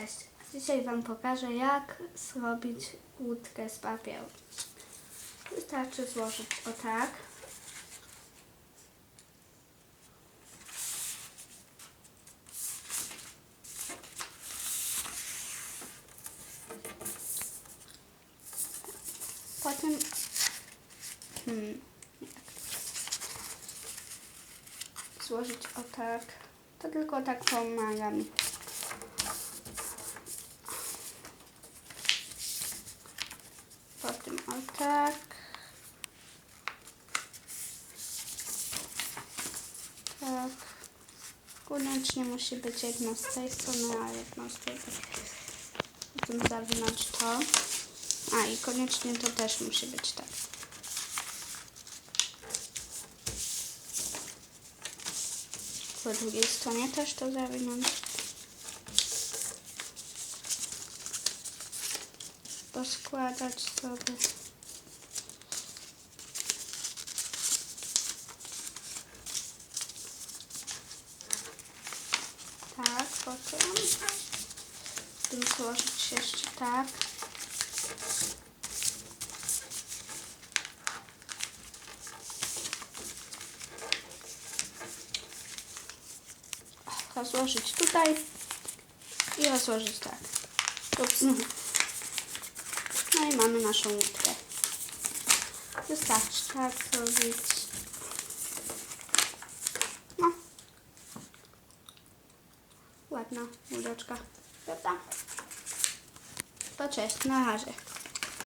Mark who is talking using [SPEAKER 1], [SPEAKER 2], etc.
[SPEAKER 1] Cześć! Dzisiaj Wam pokażę jak zrobić łódkę z papieru. Wystarczy złożyć o tak. Potem hmm, złożyć o tak. To tylko tak pomaga mi. Potem o tak. Tak. Koniecznie musi być jedno z tej strony, a jedno z tej. Potem zawinąć to. A i koniecznie to też musi być tak. Po drugiej stronie też to zawinąć. Poskładać sobie. Tak, potem. Tym złożyć jeszcze tak. rozłożyć tutaj i rozłożyć tak. Ups. Naszą łódkę. Wystarczy tak zrobić. No. Ładna łódeczka, prawda? To cześć, na razie.